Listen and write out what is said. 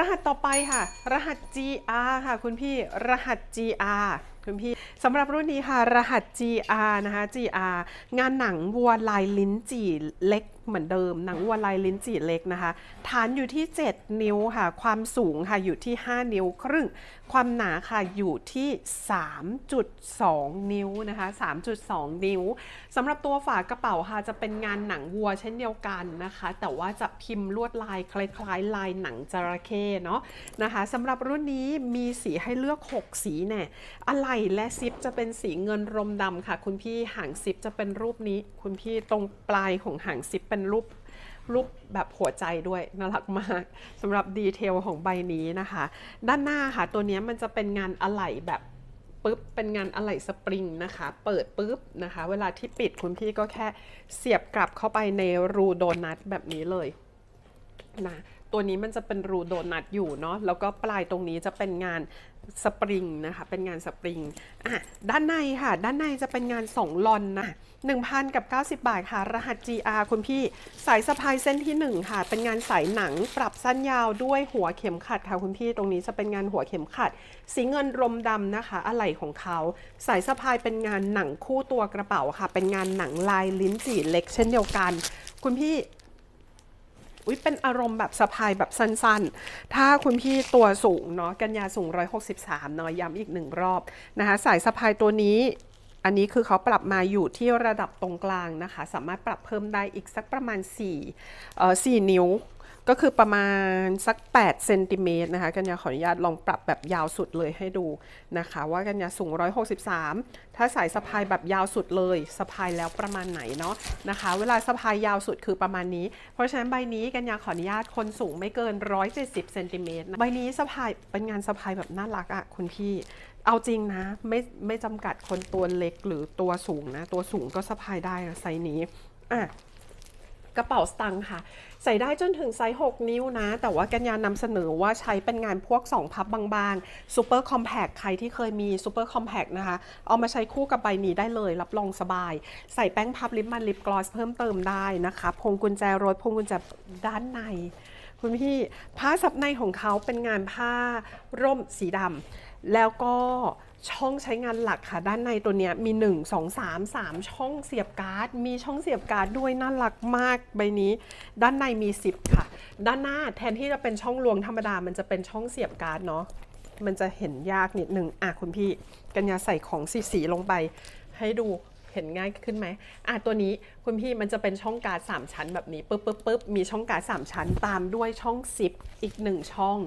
รหัสต่อไปค่ะ รหัส GR ค่ะ คุณพี่รหัส GR คุณพี่สำหรับรุ่นนี้ค่ะ รหัส GR นะคะ GR งานหนังวัวลายลิ้นจี่เล็ก เหมือนเดิมหนังวัวลายลิ้นจี่เล็กนะคะ ฐานอยู่ที่ 7 นิ้วค่ะ ความสูงค่ะอยู่ที่ 5 นิ้วครึ่ง ความหนาค่ะอยู่ที่ 3.2 นิ้วนะคะ 3.2 นิ้วสำหรับตัวฝากระเป๋าค่ะจะเป็นงานหนังวัวเช่นเดียวกันนะคะ แต่ว่าจะพิมพ์ลวดลายคล้ายๆ ลายหนังจระเข้เนาะนะคะสำหรับรุ่นนี้มีสีให้เลือก 6 สีแน่อะไหล่และซิปจะเป็นสีเงินรมดำค่ะ คุณพี่หางซิปจะเป็นรูปนี้ คุณพี่ตรงปลายของหางซิปเป็นรูปรูปแบบหัวใจด้วยน่ารักมากสำหรับดีเทลของใบนี้นะคะ ด้านหน้าค่ะ ตัวนี้มันจะเป็นงานอะไหล่แบบปุ๊บเป็นงานอะไหล่สปริงนะคะ เปิดปุ๊บนะคะ เวลาที่ปิดคุณพี่ก็แค่เสียบกลับเข้าไปในรูโดนัทแบบนี้เลยนะตัวนี้มันจะเป็นรูโดนัทอยู่เนาะแล้วก็ปลายตรงนี้จะเป็นงาน สปริงนะคะ เป็นงานสปริงอะด้านในค่ะ ด้านในจะเป็นงาน 2 ลอนนะ1,000 กับ 90 บาทค่ะ รหัส GR คุณพี่ สายสะพายเส้นที่ 1 ค่ะ เป็นงานสายหนังปรับสั้นยาวด้วยหัวเข็มขัดค่ะคุณพี่ ตรงนี้จะเป็นงานหัวเข็มขัด สีเงินรมดำนะคะ อะไหล่ของเขา สายสะพายเป็นงานหนังคู่ตัวกระเป๋าค่ะ เป็นงานหนังลายลิ้นจี่เล็กเช่นเดียวกัน คุณพี่ อุ้ยเป็นอารมณ์แบบสะพายแบบสั้นๆ ถ้าคุณพี่ตัวสูงเนาะกันยาสูง 163เนาะย้ำอีกหนึ่งรอบนะคะสายสะพายตัวนี้อันนี้คือเขาปรับมาอยู่ที่ระดับตรงกลางนะคะ สามารถปรับเพิ่มได้อีกสักประมาณ4เอ่อ4นิ้ว ก็คือประมาณสัก8เซนติเมตรนะคะกัญญาขออนุญาตลองปรับแบบยาวสุดเลยให้ดูนะคะ ว่ากัญญาสูง 163 ถ้าสายสะพายแบบยาวสุดเลยสะพายแล้วประมาณไหนเนาะนะคะ เวลาสะพายยาวสุดคือประมาณนี้ เพราะฉะนั้นใบนี้กัญญาขออนุญาตคนสูงไม่เกิน 170เซนติเมตรใบนี้สะพายเป็นงานสะพายแบบน่ารักอะคุณพี่เอาจริงนะไม่ไม่จำกัดคนตัวเล็กหรือตัวสูงนะ ตัวสูงก็สะพายได้นไซส์นี้อะ ระเป๋าสตังค์ค่ะ ใส่ได้จนถึงไซส์ 6 นิ้วนะ แต่ว่ากัญญานำเสนอว่าใช้เป็นงานพวก 2 พับบางๆซูเปอร์คอมแพคใครที่เคยมีซูเปอร์คอมแพคนะคะ เอามาใช้คู่กับใบนี้ได้เลย รับรองสบาย ใส่แป้งพับลิปมันลิปกลอสเพิ่มเติมได้นะคะพวงกุญแจรถพวงกุญแจด้านใน คุณพี่ผ้าซับในของเขาเป็นงานผ้าร่มสีดำแล้วก็ช่องใช้งานหลักค่ะ ด้านในตัวเนี้ยมี 1 2 3 3 ช่องเสียบการ์ด มีช่องเสียบการ์ดด้วยน่ารักมากใบนี้ ด้านในมี 10 ค่ะ ด้านหน้าแทนที่จะเป็นช่องลวงธรรมดา มันจะเป็นช่องเสียบการ์ดเนาะมันจะเห็นยากนิดนึงอะคุณพี่กัญญาใส่ของสีสีๆลงไป ให้ดู เห็นง่ายขึ้นไหมอะตัวนี้คุณพี่มันจะเป็นช่องการ์ด3ชั้นแบบนี้ปึ๊บปึ๊บปึ๊บมีช่องการ์ด3ชั้นตามด้วยช่องซิปอีก 1 ช่อง